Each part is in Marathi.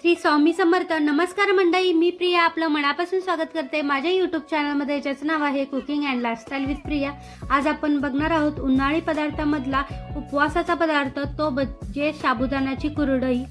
श्री स्वामी समर्थ. नमस्कार मंडळी मी प्रिया. आपलं मनापासून स्वागत करते. माझ्या यूट्यूब चॅनलमध्ये ज्याचं नाव आहे cooking and lifestyle with Priya. आज आपण बघणार आहोत उन्हाळी पदार्थामधला उपवासाचा पदार्थ तो म्हणजे साबुदाणाची कुरडई.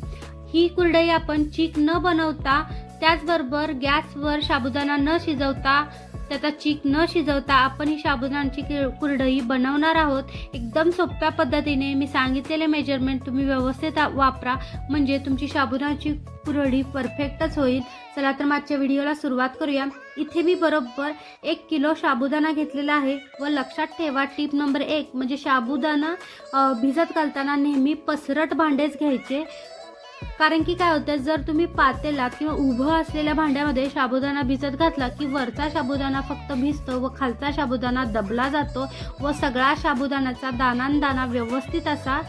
ही कुरडई आपण चीक न बनवता त्याचबरोबर गॅसवर साबुदाणा न शिजवता त्याचा चीक न शिजवता आपण ही साबुदाण्याची कुरडई बनवणार आहोत. एकदम सोप्या पद्धतीने मी सांगितलेले मेजरमेंट तुम्ही व्यवस्थित वापरा. म्हणजे तुमची साबुदाण्याची कुरडी परफेक्टच होईल. चला तर मागच्या व्हिडिओला सुरुवात करूया. इथे मी बरोबर एक किलो साबुदाणा घेतलेला आहे व लक्षात ठेवा टीप नंबर एक म्हणजे साबुदाणा भिजत घालताना नेहमी पसरट भांडेच घ्यायचे. कारण की काय होतं जर तुम्ही पातेला किंवा उभं असलेल्या भांड्यामध्ये साबुदाणा भिजत घातला की वरचा साबुदाणा फक्त भिजतो व खालचा साबुदाणा दबला जातो व सगळा साबुदाण्याचा दानान दाना व्यवस्थित असा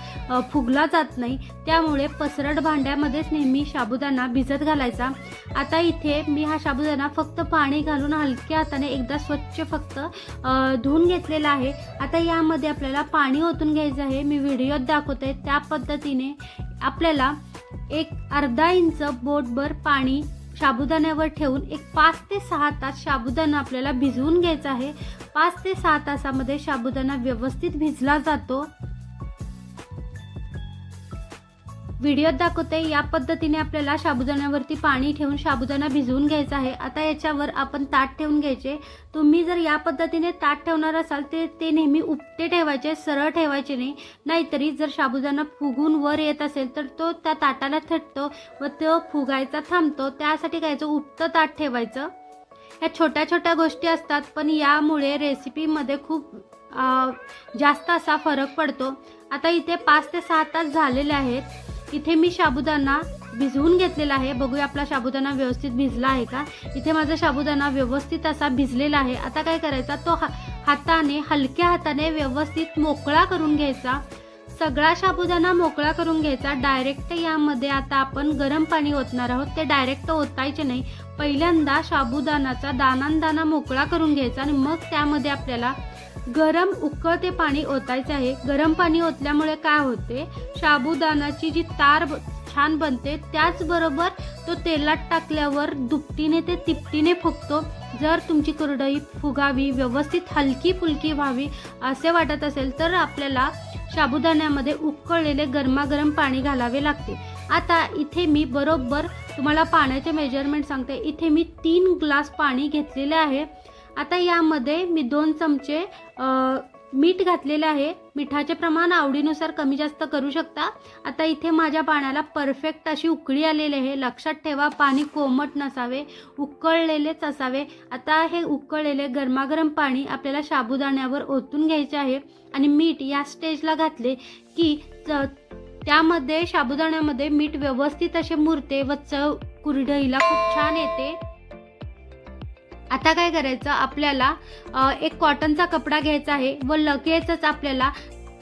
फुगला जात नाही त्यामुळे पसरट भांड्यामध्येच नेहमी साबुदाणा भिजत घालायचा. आता इथे मी हा साबुदाणा फक्त पाणी घालून हलक्या हाताने एकदा स्वच्छ फक्त धुऊन धुवून घेतलेला आहे. आता यामध्ये आपल्याला पाणी ओतून घ्यायचं आहे. मी व्हिडिओत दाखवते त्या पद्धतीने आपल्याला एक अर्धा इंच बोटभर पाणी साबुदाण्यावर ठेवून एक पाच ते सहा तास साबुदाणा आपल्याला भिजवून घ्यायचा आहे. पाच ते सहा तासामध्ये साबुदाणा व्यवस्थित भिजला जातो. व्हिडिओत दाखवते या पद्धतीने आपल्याला साबुदाण्यावरती पाणी ठेवून साबुदाणा भिजवून घ्यायचा आहे. आता याच्यावर आपण ताट ठेवून घ्यायचे. तुम्ही जर या पद्धतीने ताट ठेवणार असाल ते ते नेहमी उपटे ठेवायचे सरळ ठेवायचे नाही. नाहीतरी जर साबुदाणा फुगून वर येत असेल तर तो त्या ताटाला थटतो व तो फुगायचा थांबतो. त्यासाठी घ्यायचं उपटं ताट ठेवायचं. ह्या छोट्या छोट्या गोष्टी असतात पण यामुळे रेसिपीमध्ये खूप जास्त असा फरक पडतो. आता इथे पाच ते सहा तास झालेले आहेत. इथे मी साबुदाणा भिजवून घेतलेला आहे. बघूया आपला साबुदाणा व्यवस्थित भिजला आहे का? इथे माझा साबुदाणा व्यवस्थित असा भिजलेला आहे. आता काय करायचा? तो हा हाताने हलक्या हाताने व्यवस्थित मोकळा करून घ्यायचा. सगळा साबुदाणा मोकळा करून घ्यायचा. डायरेक्ट यामध्ये आता आपण गरम पाणी ओतणार आहोत. ते डायरेक्ट ओतायचे नाही. पहिल्यांदा साबुदाणाचा दानांदाना मोकळा करून घ्यायचा आणि मग त्यामध्ये आपल्याला गरम उकळते पाणी ओतायचे आहे. गरम पाणी ओतल्यामुळे काय होते? साबुदानाची जी तार छान बनते त्याचबरोबर तो तेलात टाकल्यावर दुपटीने ते तिपटीने फुगतो. जर तुमची कुरडई फुगावी व्यवस्थित हलकी फुलकी व्हावी असे वाटत असेल तर आपल्याला साबुदाण्यामध्ये उकळलेले गरमागरम पाणी घालावे लागते. आता इथे मी बरोबर तुम्हाला पाण्याचे मेजरमेंट सांगते. इथे मी तीन ग्लास पाणी घेतलेले आहे. आता यामध्ये मी दोन चमचे मीठ घातलेले आहे. मिठाचे प्रमाण आवडीनुसार कमी जास्त करू शकता. आता इथे माझ्या पाण्याला परफेक्ट अशी उकळी आलेली आहे. लक्षात ठेवा पाणी कोमट नसावे उकळलेलेच असावे. आता हे उकळलेले गरमागरम पाणी आपल्याला साबुदाण्यावर ओतून घ्यायचे आहे आणि मीठ या स्टेजला घातले की च- त्यामध्ये साबुदाण्यामध्ये मीठ व्यवस्थित असे मुरते व चव कुरडईला खूप छान येते. आता काय करायचं? आपल्याला एक कॉटनचा कपडा घ्यायचा आहे व लगेचच आपल्याला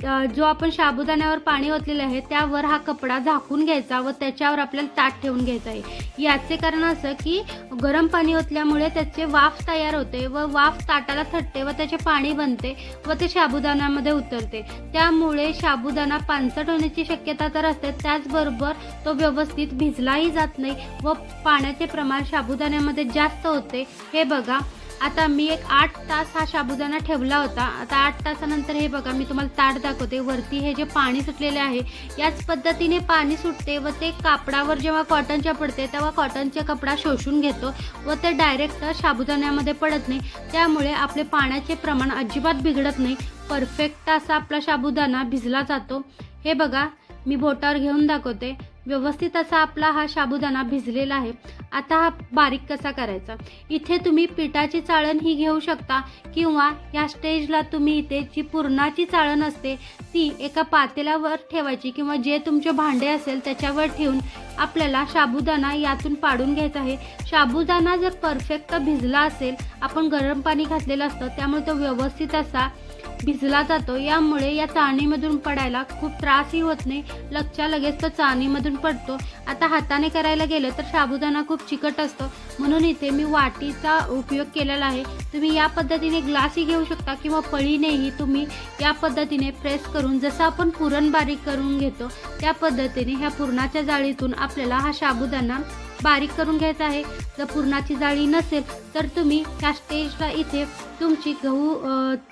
जो आपण साबुदाण्यावर पाणी ओतलेलं आहे त्यावर हा कपडा झाकून घ्यायचा व त्याच्यावर आपल्याला ताट ठेवून घ्यायचं आहे. याचे कारण असं की गरम पाणी ओतल्यामुळे त्याचे वाफ तयार होते व वाफ ताटाला थटते व त्याचे पाणी बनते व ते साबुदाण्यामध्ये उतरते. त्यामुळे साबुदाणा पानसट होण्याची शक्यता तर असते त्याचबरोबर तो व्यवस्थित भिजलाही जात नाही व पाण्याचे प्रमाण साबुदाण्यामध्ये जास्त होते. हे बघा आता मी एक आठ तास हा साबुदाणा ठेवला होता. आता आठ तासानंतर हे बघा मी तुम्हाला ताट दाखवते. वरती हे जे पाणी सुटलेले आहे याच पद्धतीने पाणी सुटते व ते कापडावर जेव्हा कॉटनच्या पडते तेव्हा कॉटनचा कपडा शोषून घेतो व ते डायरेक्ट साबुदाण्यामध्ये पडत नाही. त्यामुळे आपले पाण्याचे प्रमाण अजिबात बिघडत नाही. परफेक्ट असा आपला साबुदाणा भिजला जातो. हे बघा मी बोटावर घेऊन दाखवते. व्यवस्थित असा आपला हा साबुदाणा भिजलेला आहे. आता हा बारीक कसा करायचा? इथे तुम्ही पिठाची चाळण ही घेऊ शकता किंवा या स्टेजला तुम्ही इथे जी पुरणाची चाळण असते ती एका पातेल्यावर ठेवायची किंवा जे तुमचे भांडे असेल त्याच्यावर ठेवून आपल्याला साबुदाणा यातून पाडून घ्यायचा आहे. साबुदाणा जर परफेक्ट भिजला असेल आपण गरम पाणी घातलेलं असतं त्यामुळे तो व्यवस्थित असा भिजला जातो. यामुळे या चाळणीमधून पडायला खूप त्रासही होत नाही. लगच्या लगेच तो चाळणीमधून पडतो. आता हाताने करायला गेलं तर साबुदाणा खूप चिकट असतो. म्हणून इथे मी वाटीचा उपयोग केलेला आहे. तुम्ही या पद्धतीने ग्लासही घेऊ शकता किंवा पळीनेही तुम्ही या पद्धतीने प्रेस करून जसं आपण पुरण बारीक करून घेतो त्या पद्धतीने ह्या पुरणाच्या जाळीतून आपल्याला हा साबुदाणा बारीक करून घ्यायचं आहे. जर पुरणाची जाळी नसेल तर तुम्ही त्या स्टेजला इथे तुमची गहू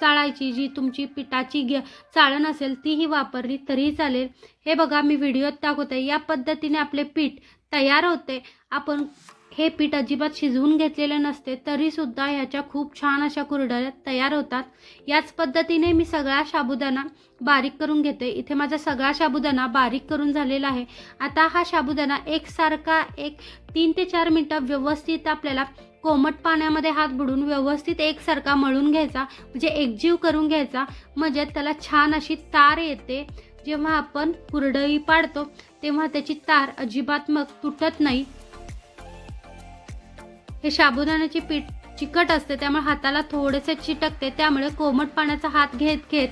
चाळायची जी तुमची पिठाची घ्या चाळण असेल तीही वापरली तरीही चालेल. हे बघा मी व्हिडिओत दाखवते. या पद्धतीने आपले पीठ तयार होते. आपण हे पीठ अजिबात शिजवून घेतलेले नसते तरीसुद्धा ह्याच्या खूप छान अशा कुरडया तयार होतात. याच पद्धतीने मी सगळा साबुदाणा बारीक करून घेते. इथे माझा सगळा साबुदाणा बारीक करून झालेला आहे. आता हा साबुदाणा एकसारखा एक तीन ते चार मिनटं व्यवस्थित आपल्याला कोमट पाण्यामध्ये हात बुडून व्यवस्थित एकसारखा मळून घ्यायचा म्हणजे एकजीव करून घ्यायचा. म्हणजे त्याला छान अशी तार येते. जेव्हा आपण कुरडई पाडतो तेव्हा त्याची तार अजिबात मग तुटत नाही. हे साबुदाण्याचे पीठ चिकट असते त्यामुळे हाताला थोडेसे चिटकते त्यामुळे कोमट पाण्याचा हात घेत घेत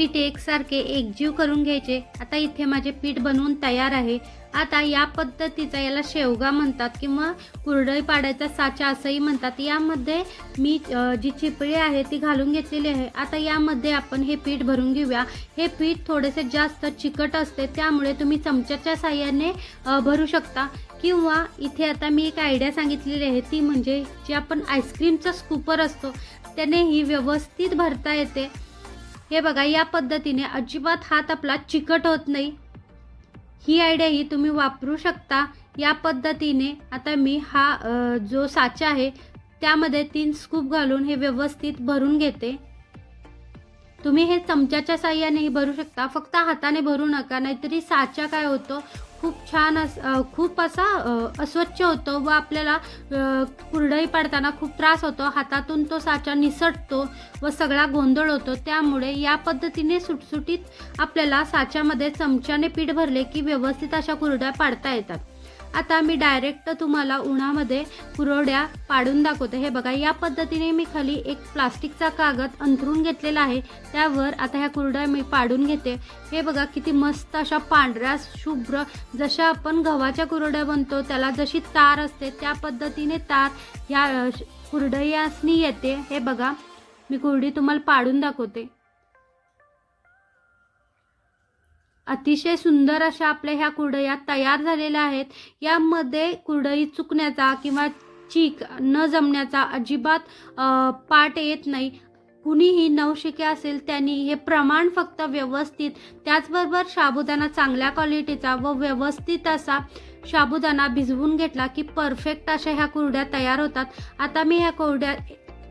पीठ एकसारखे एकजीव करून घ्यायचे. आता इथे माझे पीठ बनवून तयार आहे. आता या पद्धतीचा याला शेवगा म्हणतात किंवा कुरडई पाडायचा साचा असंही म्हणतात. यामध्ये मी जी चिपळी आहे ती घालून घेतलेली आहे. आता यामध्ये आपण हे पीठ भरून घेऊया. हे पीठ थोडेसे जास्त चिकट असते त्यामुळे तुम्ही चमच्याच्या साह्याने भरू शकता. किंवा इथे आता मी एक आयडिया सांगितलेली आहे ती म्हणजे जे आपण आईस्क्रीमचा स्कूपर असतो त्याने ही व्यवस्थित भरता येते. हे बघा या पद्धतीने अजिबात हात आपला चिकट होत नाही. ही आयडियाही तुम्ही वापरू शकता. या पद्धतीने आता मी हा जो साचा आहे त्यामध्ये तीन स्कूप घालून हे व्यवस्थित भरून घेते. तुम्ही हे चमच्याच्या साह्यानेही भरू शकता. फक्त हाताने भरू नका नाहीतरी साचा काय होतो? खूप छान अस खूप असा अस्वच्छ होतो व आपल्याला कुरडई पाडताना खूप त्रास होतो. हातातून तो साचा निसटतो व सगळा गोंधळ होतो. त्यामुळे या पद्धतीने सुटसुटीत आपल्याला साच्यामध्ये चमच्याने पीठ भरले की व्यवस्थित अशा कुरड्या पाडता येतात. आता मी डायरेक्ट तुम्हाला उन्हामध्ये कुरड्या पाडून दाखवते. हे बघा या पद्धतीने मी खाली एक प्लास्टिकचा कागद अंथरून घेतलेला आहे. त्यावर आता ह्या कुरड्या मी पाडून घेते. हे बघा किती मस्त अशा पांढऱ्या शुभ्र जशा आपण गव्हाच्या कुरड्या बनतो त्याला जशी तार असते त्या पद्धतीने तार ह्या श- कुरडयासनी येते. हे बघा मी कुरडी तुम्हाला पाडून दाखवते. अतिशय सुंदर अशा आपल्या ह्या कुरडया तयार झालेल्या आहेत. यामध्ये कुरडई चुकण्याचा किंवा चीक न जमण्याचा अजिबात पाठ येत नाही. कुणीही नवशिके असेल त्यांनी हे प्रमाण फक्त व्यवस्थित त्याचबरोबर साबुदाणा चांगल्या क्वालिटीचा व व्यवस्थित असा साबुदाणा भिजवून घेतला की परफेक्ट अशा ह्या कुरड्या तयार होतात. आता मी ह्या कुरड्या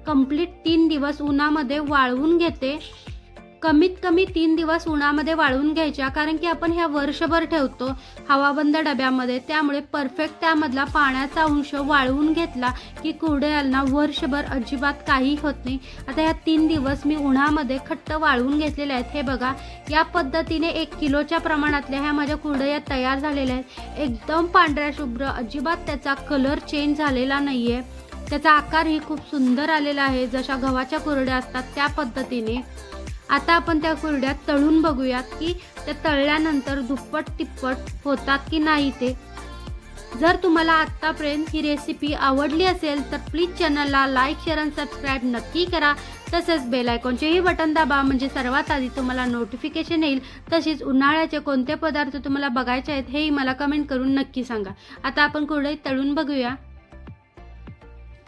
कंप्लीट तीन दिवस उन्हामध्ये वाळवून घेते. कमीत कमी तीन दिवस उन्हामध्ये वाळवून घ्यायच्या कारण की आपण ह्या वर्षभर ठेवतो हवाबंद डब्यामध्ये. त्यामुळे परफेक्ट त्यामधला पाण्याचा अंश वाळवून घेतला की कुरडयांना वर्षभर अजिबात काही होत नाही. आता ह्या तीन दिवस मी उन्हामध्ये खट्ट वाळवून घेतलेले आहेत. हे बघा या पद्धतीने एक किलोच्या प्रमाणातल्या ह्या माझ्या कुरडया तयार झालेल्या आहेत. एकदम पांढऱ्या शुभ्र अजिबात त्याचा कलर चेंज झालेला नाही आहे त्याचा आकारही खूप सुंदर आलेला आहे. जशा गव्हाच्या कुरड्या असतात त्या पद्धतीने. आता आपण त्या कुरड्या तळून बघूयात की त्या तळल्यानंतर दुप्पट तिप्पट होतात की नाही ते. जर तुम्हाला आत्तापर्यंत ही रेसिपी आवडली असेल तर प्लीज चॅनलला लाईक शेअर आणि सबस्क्राईब नक्की करा. तसेच बेलायकॉनचेही बटन दाबा म्हणजे सर्वात आधी तुम्हाला नोटिफिकेशन येईल. तसेच उन्हाळ्याचे कोणते पदार्थ तुम्हाला बघायचे आहेत हेही मला कमेंट करून नक्की सांगा. आता आपण कुरडई तळून बघूया.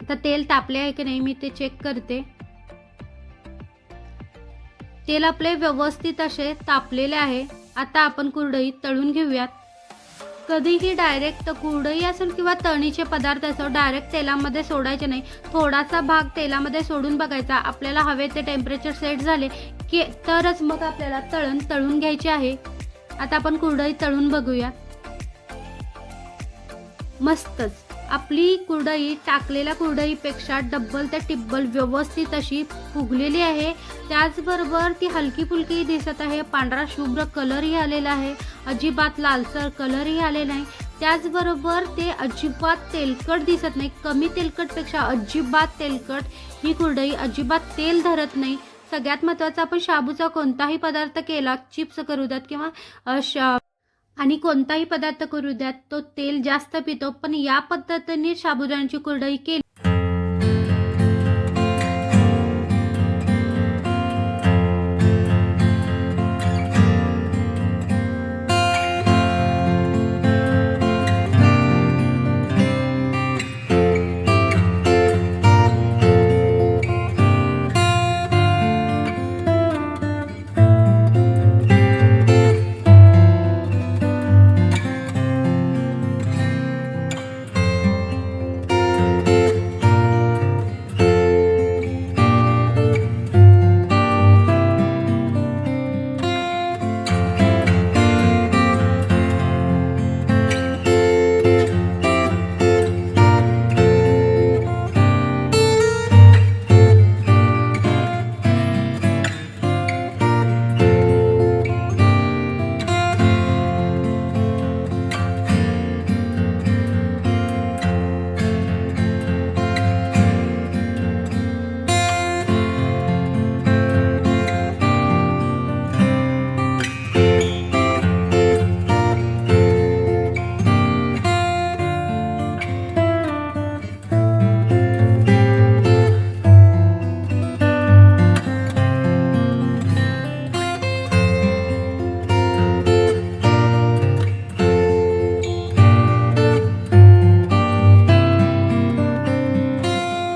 तर तेल तापले आहे की नाही मी ते चेक करते. तेल आपले व्यवस्थित असे तापलेले आहे. आता आपण कुरडई तळून घेऊयात. कधीही डायरेक्ट कुरडई असेल किंवा तणीचे पदार्थ असो डायरेक्ट तेलामध्ये सोडायचे नाही. थोडासा भाग तेलामध्ये सोडून बघायचा. आपल्याला हवे ते टेम्परेचर सेट झाले की तरच मग आपल्याला तळण तळून घ्यायचे आहे. आता आपण कुरडई तळून बघूया. मस्तच. आपली कुरडई टाकलेल्या कुरडईपेक्षा डब्बल ते टिब्बल व्यवस्थित अशी फुगलेली आहे. त्याचबरोबर ती हलकी फुलकी दिसत आहे. पांढरा शुभ्र कलरही आलेला आहे. अजिबात लालसर कलरही आलेला नाही. त्याचबरोबर ते अजिबात तेलकट दिसत नाही. कमी तेलकटपेक्षा अजिबात तेलकट ही कुरडई अजिबात तेल धरत नाही. सगळ्यात महत्त्वाचं आपण शाबूचा कोणताही पदार्थ केला चिप्स करू द्यात किंवा शा आणि कोणताही पदार्थ करू द्यात तो तेल जास्त पितो पण या पद्धतीने साबुदाण्याची कुरडई केली.